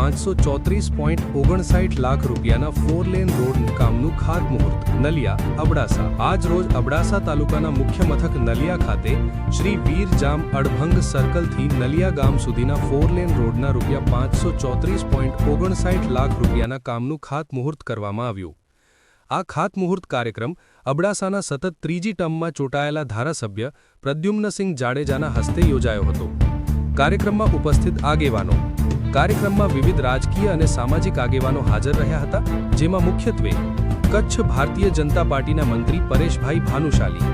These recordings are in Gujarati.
પાંચસો ચોત્રીસ પોઈન્ટ ઓગણસાઠ લાખ રૂપિયાના ફોર લેન રોડ કામનું ખાતમુહૂર્ત નલિયા, અબડાસા. આજ રોજ અબડાસા તાલુકાના મુખ્ય મથક નલિયા ખાતે શ્રી વીર જામ અડભંગ સર્કલથી નલિયા ગામ સુધીના ફોર લેન રોડના રૂપિયા પાંચસો ચોત્રીસ પોઈન્ટ ઓગણસાઠ લાખ રૂપિયાના કામનું ખાતમુહૂર્ત કરવામાં આવ્યું. આ ખાતમુહૂર્ત કાર્યક્રમ અબડાસાના સતત ત્રીજી ટર્મમાં ચૂંટાયેલા ધારાસભ્ય પ્રદ્યુમ્નસિંહ જાડેજાના હસ્તે યોજાયો હતો. કાર્યક્રમમાં ઉપસ્થિત આગેવાનો કાર્યક્રમમાં વિવિધ રાજકીય અને સામાજિક આગેવાનો હાજર રહ્યા હતા, જેમાં મુખ્યત્વે કચ્છ ભારતીય જનતા પાર્ટીના મંત્રી પરેશભાઈ ભાનુશાલી,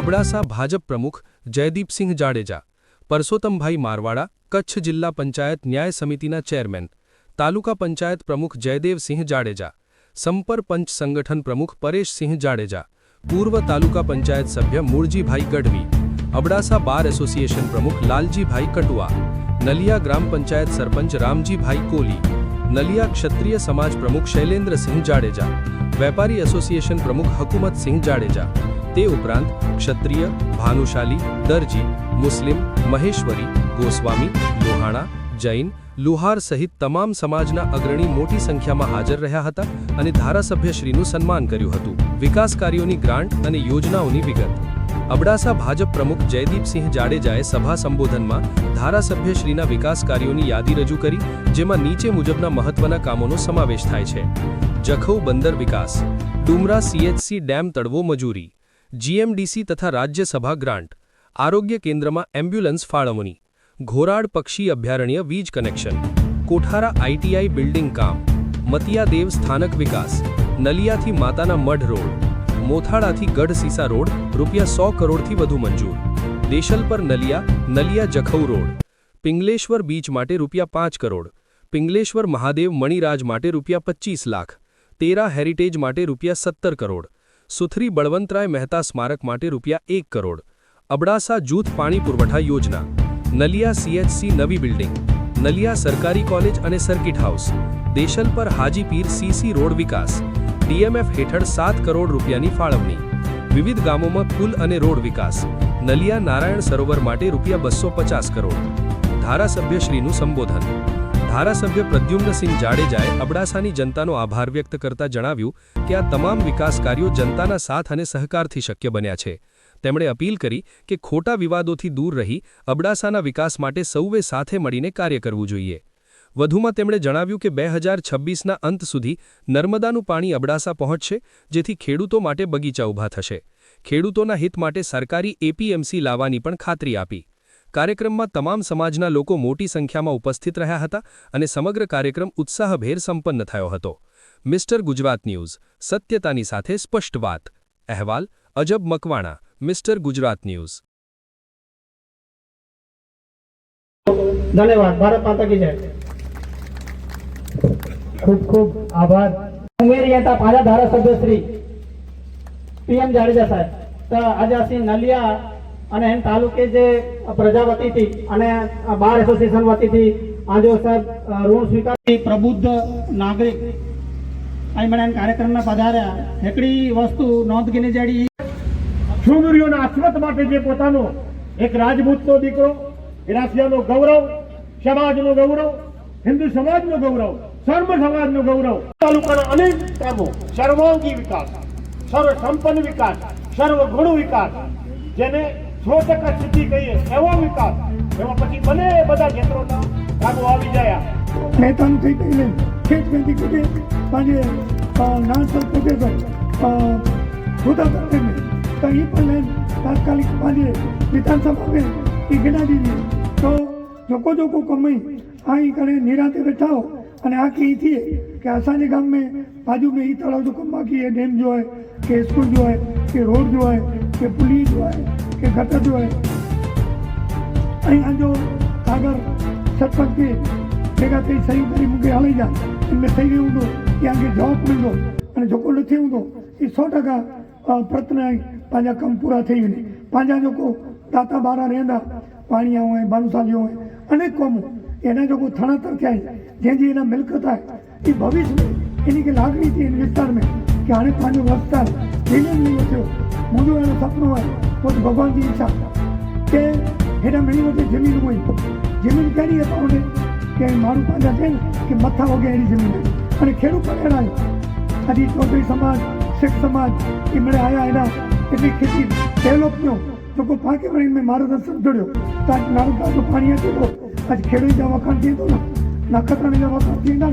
અબડાસા ભાજપ પ્રમુખ જયદીપસિંહ જાડેજા, પરસોત્તમભાઈ મારવાડા, કચ્છ જિલ્લા પંચાયત ન્યાય સમિતિના ચેરમેન, તાલુકા પંચાયત પ્રમુખ જયદેવસિંહ જાડેજા, સંપર પંચ સંગઠન પ્રમુખ પરેશસિંહ જાડેજા, પૂર્વ તાલુકા પંચાયત સભ્ય મૂળજીભાઈ ગઢવી, અબડાસા બાર એસોસિએશન પ્રમુખ લાલજીભાઈ કટુઆ નલિયા ગ્રામ પંચાયત સરપંચ રામજીભાઈ કોલી, નલિયા ક્ષત્રિય સમાજ પ્રમુખ શૈલેન્દ્રસિંહ જાડેજા, વેપારી એસોસિએશન પ્રમુખ હકુમતસિંહ જાડેજા. તે ઉપરાંત ક્ષત્રિય, ભાનુશાલી, દરજી, મુસ્લિમ, મહેશ્વરી, ગોસ્વામી, લોહાણા, જૈન, લુહાર સહિત તમામ સમાજના અગ્રણી મોટી સંખ્યામાં હાજર રહ્યા હતા અને ધારાસભ્યશ્રીનું સન્માન કર્યું હતું. વિકાસ કાર્યોની ગ્રાન્ટ અને યોજનાઓની વિગત. અબડાસા ભાજપ પ્રમુખ જયદીપસિંહ જાડેજાએ સભા સંબોધનમાં ધારાસભ્યશ્રીના વિકાસ કાર્યોની યાદી રજૂ કરી, જેમાં નીચે મુજબના મહત્વના કામોનો સમાવેશ થાય છે. જખૌ બંદર વિકાસ. ડુમરા સીએચસી ડેમ તળવો મજૂરી. જીએમડીસી તથા રાજ્યસભા ગ્રાન્ટ. આરોગ્ય કેન્દ્રમાં એમ્બ્યુલન્સ ફાળવણી. ઘોરાડ પક્ષી અભયારણ્ય વીજ કનેક્શન. કોઠારા આઈટીઆઈ બિલ્ડિંગ કામ. મતિયાદેવ સ્થાનક વિકાસ. નલિયાથી માતાના મઢ રોડ. મોથાળાથી ગઢ સીસા રોડ, રૂપિયા સો કરોડથી વધુ મંજૂર. Deshalpar Naliya Naliya Jakhau road. Pingleshwar beach માટે રૂપિયા પાંચ કરોડ. પિંગલેશ્વર મહાદેવ મણિરાજ માટે રૂપિયા પચીસ લાખ. તેરા હેરિટેજ માટે રૂપિયા સત્તર કરોડ. સુથરી બળવંતરાય મહેતા સ્મારક માટે રૂપિયા એક કરોડ. અબડાસા જૂથ પાણી પુરવઠા યોજના. નલિયા સીએચસી નવી બિલ્ડિંગ. નલિયા સરકારી કોલેજ અને circuit house. Deshalpar Hajipir CC road વિકાસ. ડીએમએફ હેઠળ સાત કરોડ રૂપિયાની ફાળવણી. વિવિધ ગામોમાં પુલ અને રોડ વિકાસ. નલિયા નારાયણ સરોવર માટે રૂપિયા બસો પચાસ કરોડ. ધારાસભ્યશ્રીનું સંબોધન. ધારાસભ્ય પ્રદ્યુમ્નસિંહ જાડેજાએ અબડાસાની જનતાનો આભાર વ્યક્ત કરતા જણાવ્યું કે આ તમામ વિકાસ કાર્યો જનતાના સાથ અને સહકારથી શક્ય બન્યા છે. તેમણે અપીલ કરી કે ખોટા વિવાદોથી દૂર રહી અબડાસાના વિકાસ માટે સૌએ સાથે મળીને કાર્ય કરવું જોઈએ. વધુમાં તેમણે જણાવ્યું કે બે હજાર છવ્વીસના અંત સુધી નર્મદાનું પાણી અબડાસા પહોંચશે, જેથી ખેડૂતો માટે બગીચા ઊભા થશે. ખેડૂતોના હિત માટે સરકારી એપીએમસી લાવવાની પણ ખાતરી આપી. કાર્યક્રમમાં તમામ સમાજના લોકો મોટી સંખ્યામાં ઉપસ્થિત રહ્યા હતા અને સમગ્ર કાર્યક્રમ ઉત્સાહભેર સંપન્ન થયો હતો. મિસ્ટર ગુજરાત ન્યૂઝ, સત્યતાની સાથે સ્પષ્ટ વાત. અહેવાલ, અજબ મકવાણા, મિસ્ટર ગુજરાત ન્યૂઝ. ધન્યવાદ, ભારત માતા કી જય. ખૂબ ખૂબ આભાર. ઉમેરી હતા પાછા ધારાસભ્ય શ્રી પીએમ જાડેજા સાહેબ. તો આજે ਅਸੀਂ નલિયા અને એમ તાલુકે જે પ્રજા વતીથી અને બાર એસોસિએશન વતીથી આજે સાહેબ ઋણ સ્વીકાર પ્રબુદ્ધ નાગરિક. અહીં મને કાર્યક્રમમાં પધાર્યા. એકડી વસ્તુ નોંધ ગીની જડી. શુમરીઓના અસ્મત માટે જે પોતાનો એક રાજપૂતનો દીકરો એરાસિયાનો ગૌરવ, સમાજનો ગૌરવ, હિન્દુ સમાજનો ગૌરવ સર્વ સમાજનું ગૌરવ. તાલુકાના અનેક કામો સર્વાંગી વિકાસ સર્વ સંપન્ન વિકાસ સર્વ ગુણ વિકાસ, જેને સો ટકા સિદ્ધિ કહીએ એવો વિકાસ, એમાં પછી બને બધા ક્ષેત્રોના કામો આવી ગયા મહેતાન થઈ ગઈને ખેત ખેતી કુટે પાંજે નાસર કુટે પર જોતા તકે તો એ પણ લઈને તાત્કાલિક પાંજે વિધાનસભા મેં એ ગણા દીધી તો જોકો જોકો કમાઈ, આ કરે નિરાતે બેઠા અને આ की थी कि असांजे गाम में बाजू में ही तलाव जो कम बाक़ी है डैम जो है कि स्कूल जो है कि रोड जो है कि पुली जो है कि गटर जो है અહીંયા જો કાગળ સરપંચે ભેગા થઈ સહી કરી મૂકી હાલી જાય એમને થઈ ગયું હતું કે આગે જવાબ મળ્યો અને જોકો નથી હું તો એ સો ટકા પ્રતના પાંજા કમ પૂરા થઈ ગઈ પાંજા જોકો દાતા બારા રહેંદા પાણીયા હોય બાલુસાલી હોય, અનેક કોમો, એના જોકો થણાતર થયા आहिनि जंहिंजी एना मिल्कत आहे એ ભવિષ્ય में એની खे લાગણી थी हिन विस्तार में कि हाणे पंहिंजो विस्तार धीरे धीरे थियो मुंहिंजो अहिड़ो सुपिनो आहे पोइ त भॻवान जी इच्छा કે हेॾा मिली वठे ज़मीन हुई ज़मीन कहिड़ी आहे त उन કે મારું પાંજા છે ને કે મથા વગે એની જમીન આવી. અને ખેડૂત પણ હેરાન હજી ચૌધરી સમાજ શેખ સમાજ એ મને આયા એના એટલી ખેતી ડેવલપ થયો તો કોઈ પાકે વળીને મેં મારો દર્શન જોડ્યો તો આજ મારું તાજું પાણી હતું તો આજ ખેડૂત જ્યાં વખાણ થયું હતું ને નખત્રાણી જવા વખાણ થયું ને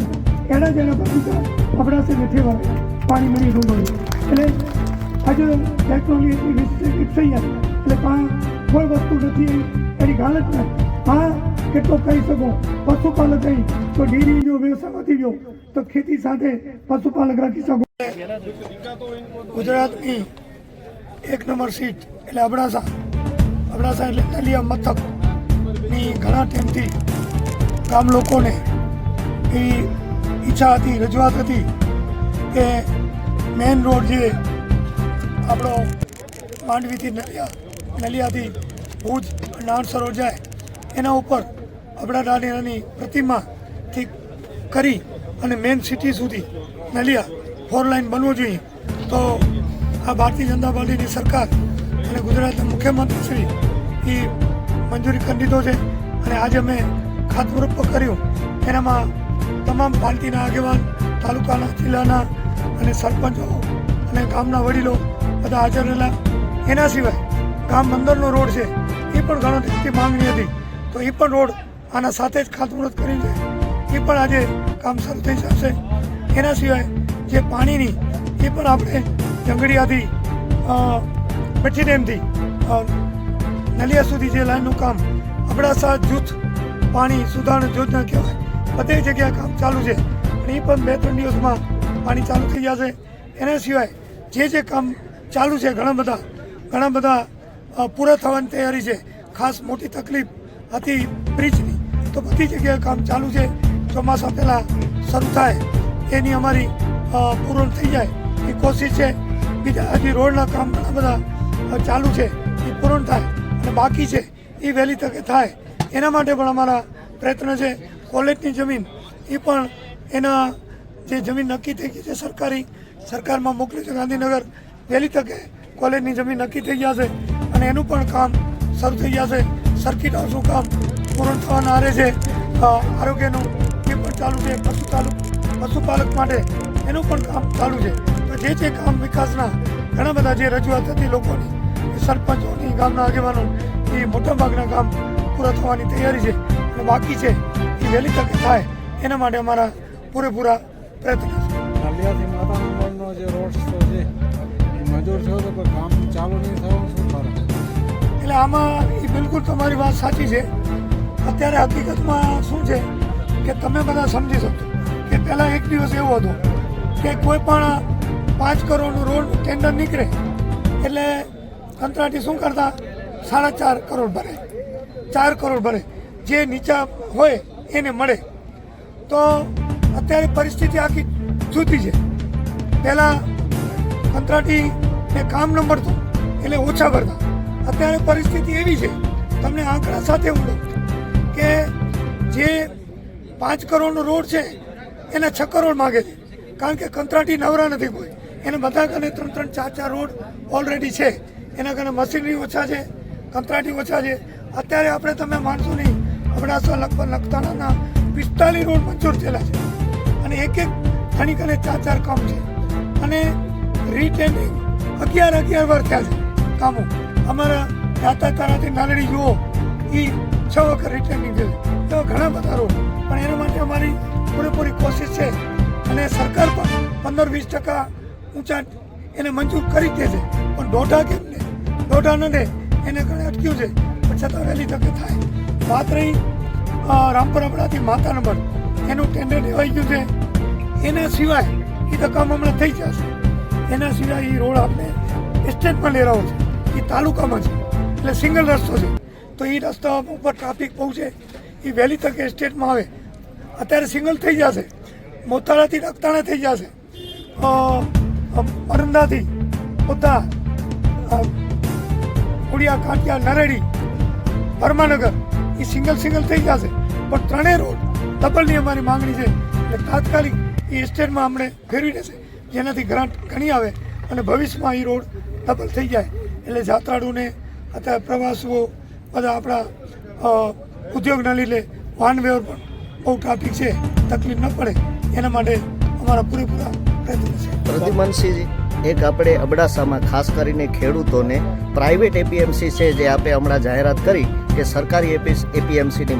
એના જ એના બગીચા અબડાસે નથી વાવે પાણી મળી ડુંગળી એટલે આજે ટેકનોલોજી એટલી વિકસિત થઈ જાય. એટલે પા કોઈ વસ્તુ નથી, એની ગાલત નથી. હા, કેટલો કહી શકો? પશુપાલક કહી તો ડેરી જો વ્યવસાય વધી ગયો, તો ખેતી સાથે પશુપાલક રાખી શકો. ગુજરાતની એક નંબર સીટ, એટલે અબડાસા. અબડાસા એટલે નલિયા મથકની ઘણા ટાઈમથી ગામ લોકોને એ ઈચ્છા હતી, રજૂઆત હતી કે મેઇન રોડ જે આપણો માંડવીથી નલિયા, નલિયાથી ભુજ નાણ સરોવર જાય, એના ઉપર અબડા દાદાની પ્રતિમાથી કરી અને મેઇન સિટી સુધી નલિયા ફોર લાઇન બનવું જોઈએ. તો આ ભારતીય જનતા પાર્ટીની સરકાર અને ગુજરાતના મુખ્યમંત્રી શ્રી એ મંજૂરી કરી દીધો છે અને આજે અમે ખાતમુહૂર્ત કર્યું. એનામાં તમામ પાર્ટીના આગેવાન, તાલુકાના જિલ્લાના અને સરપંચો અને ગામના વડીલો બધા હાજર રહેલા. એના સિવાય ગામ બંદરનો રોડ છે, એ પણ ઘણો દિવસથી માંગણી હતી. તો એ પણ રોડ આના સાથે જ ખાતમુહૂર્ત કરી છે. એ પણ આજે કામ શરૂ થઈ જશે. એના સિવાય જે પાણીની, એ પણ આપણે જંગડિયાથી મીઠી ડેમથી નલિયા સુધી જે લાઈનનું કામ અબડાસા જૂથ પાણી સુધારણ યોજના કહેવાય. બધી જગ્યાએ કામ ચાલુ છે. અને એ પણ બે ત્રણ દિવસમાં પાણી ચાલુ થઈ જશે. એના સિવાય જે જે કામ ચાલુ છે ઘણા બધા ઘણા બધા પૂરા થવાની તૈયારી છે. ખાસ મોટી તકલીફ હતી બ્રિજની. તો બધી જગ્યાએ કામ ચાલુ છે. ચોમાસા પહેલાં શરૂ થાય. એની અમારી પૂર્ણ થઈ જાય. એ કોશિશ છે. બીજા હજી રોડના કામ ઘણા બધા ચાલુ છે. એ પૂર્ણ થાય. અને બાકી છે, એ વહેલી તકે થાય. એના માટે પણ અમારા પ્રયત્ન છે. કોલેજની જમીન એ પણ એના જે જમીન નક્કી થઈ ગઈ છે સરકારી, સરકારમાં મોકલી છે ગાંધીનગર. વહેલી તકે કોલેજની જમીન નક્કી થઈ જશે અને એનું પણ કામ શરૂ થઈ જશે સર્કિટ હાઉસનું કામ પૂર્ણ થવાના આરે છે. આરોગ્યનું એ પણ ચાલુ છે. પશુ ચાલુ, પશુપાલક માટે એનું પણ કામ ચાલુ છે. તો જે જે કામ વિકાસના ઘણા બધા જે રજૂઆત હતી લોકોની, સરપંચોની, ગામના આગેવાનો, એ મોટાભાગના કામ પૂરા થવાની તૈયારી છે અને બાકી છે એ વહેલી તકે થાય. એના માટે અમારા પૂરેપૂરા પ્રયત્ન છે. માતા નંબરનો જે રોડ છે મંજૂર થયો તો પણ કામ ચાલુ નહીં થયું શું કારણ એટલે આમાં એ બિલકુલ તમારી વાત સાચી છે. અત્યારે હકીકતમાં શું છે કે તમે બધા સમજી શકો કે પહેલાં એક દિવસ એવો હતો કે કોઈ પણ પાંચ કરોડનું રોડ ટેન્ડર નીકળે એટલે કંત્રાટી શું કરતા? સાડા ચાર કરોડ ભરે. ચાર કરોડ ભરે. જે નીચા હોય એને મળે. તો અત્યારે પરિસ્થિતિ આખી જુદી છે. પહેલાં કંત્રાટી ને કામ ન મળતું, એટલે ઓછા ભરતા. અત્યારે પરિસ્થિતિ એવી છે, તમને આંકડા સાથે હું કે જે પાંચ કરોડનો રોડ છે, એના છ કરોડ માગે છે. કારણ કે કંત્રાટી નવરા નથી કોઈ. એને બધા કને ત્રણ ત્રણ ચાર ચાર રોડ ઓલરેડી છે. એના કારણે મશીનરી ઓછા છે, કંત્રાટી ઓછા છે. અત્યારે આપણે તમે માનશો નહીં, અબડાસા લખતા નખતાણાના પિસ્તાલીસ રોડ મંજૂર થયેલા છે. અને એક એક ઘણી કને ચાર ચાર કામ છે. અને રીટેન્ડિંગ અગિયાર અગિયાર વાર થયા છે કામો. અમારા દાતા તારાથી નાલડી જુઓ એ છ વખત રિટેનિંગ છે. તો ઘણા બધા રોડ. પણ એના માટે અમારી પૂરેપૂરી કોશિશ છે. અને સરકાર પણ પંદર વીસ ટકા ઊંચા એને મંજૂર કરી દે છે. પણ દોઢા કેમ ને? દોઢા ન દે. એને ઘણે અટક્યું છે. પણ છતાં વહેલી તકે થાય. વાત રહી રામપરાપડાથી માતા નંબર એનું ટેન્ડર લેવાઈ ગયું છે. એના સિવાય એ તો કામ હમણાં થઈ જશે. એના સિવાય એ રોડ આપણે એસ્ટેટમાં લેરાવો છે. એ તાલુકામાં છે. એટલે સિંગલ રસ્તો છે. તો એ રસ્તા ઉપર ટ્રાફિક બહુ એ વહેલી તકે એસ્ટેટમાં આવે. અત્યારે સિંગલ થઈ જશે. મોતાળાથી રક્તાણા થઈ જશે. અરંદાથી પોતા કુડિયા કાંટિયા નરેડી પરમાનગર એ સિંગલ સિંગલ થઈ જશે. પણ ત્રણેય રોડ ડબલની અમારી માંગણી છે એટલે તાત્કાલિક એ એસ્ટેટમાં અમને ફેરવી દેશે. જેનાથી ગ્રાન્ટ ઘણી આવે અને ભવિષ્યમાં એ રોડ ડબલ થઈ જાય. એટલે જાત્રાળુને, અત્યારે પ્રવાસીઓ, બધા આપણા ઉદ્યોગના લીધે વાહન વ્યવહાર પણ બહુ ટ્રાફિક છે, તકલીફ ન પડે. એના માટે અમારા પૂરેપૂરા પ્રયત્ન છે. પ્રદ્યુમનસિંહજી, એક આપણે અબડાસામાં ખાસ કરીને ખેડૂતોને પ્રાઇવેટ એપીએમસી છે જે આપે હમણાં જાહેરાત કરી કે સરકારી એપીએમસીની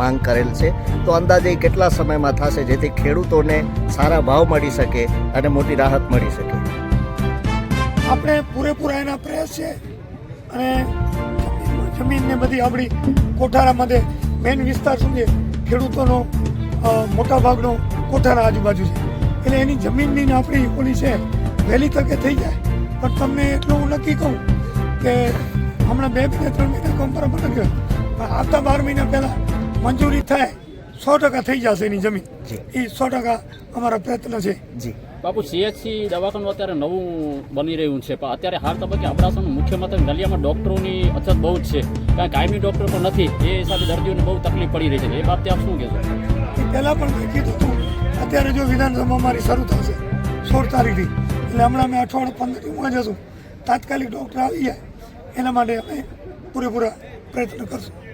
માંગ કરેલ છે. તો અંદાજે કેટલા સમયમાં થશે જેથી ખેડૂતોને સારા ભાવ મળી શકે અને મોટી રાહત મળી શકે? આપણે પૂરેપૂરા એના પ્રયાસ છે અને જમીનને બધી આપણી કોઠારામાંથી મેઇન વિસ્તાર સુધી ખેડૂતોનો મોટા ભાગનો કોઠારા આજુબાજુ છે. એટલે એની જમીનની આપણી ઓલી છે, વહેલી તકે થઈ જાય. પણ તમને એટલું હું નક્કી કહું કે હમણાં બે મહિના ત્રણ મહિના કામ બરાબર પણ આવતા બાર મહિના પહેલાં મંજૂરી થાય સો ટકા થઈ જશે એની જમીન. એ સો ટકા અમારા પ્રયત્ન છે. જી. બાપુ સીએચસી દવાખાનું અત્યારે નવું બની રહ્યું છે. પણ અત્યારે હાલ તબક્કે અબડાસાનું મુખ્ય મથક નલિયામાં ડૉક્ટરોની અછત બહુ જ છે. કારણ કાયમી ડૉક્ટર પણ નથી. એ હિસાબે દર્દીઓને બહુ તકલીફ પડી રહી છે. એ બાબતે આપ શું કહેશો? એ પહેલાં પણ મેં કીધું હતું અત્યારે જો વિધાનસભા મારી શરૂ થશે સોળ તારીખથી. એટલે હમણાં અમે અઠવાડિયું પંદર દિવસમાં જશું. તાત્કાલિક ડૉક્ટર આવી જાય. એના માટે અમે પૂરેપૂરા પ્રયત્ન કરશું.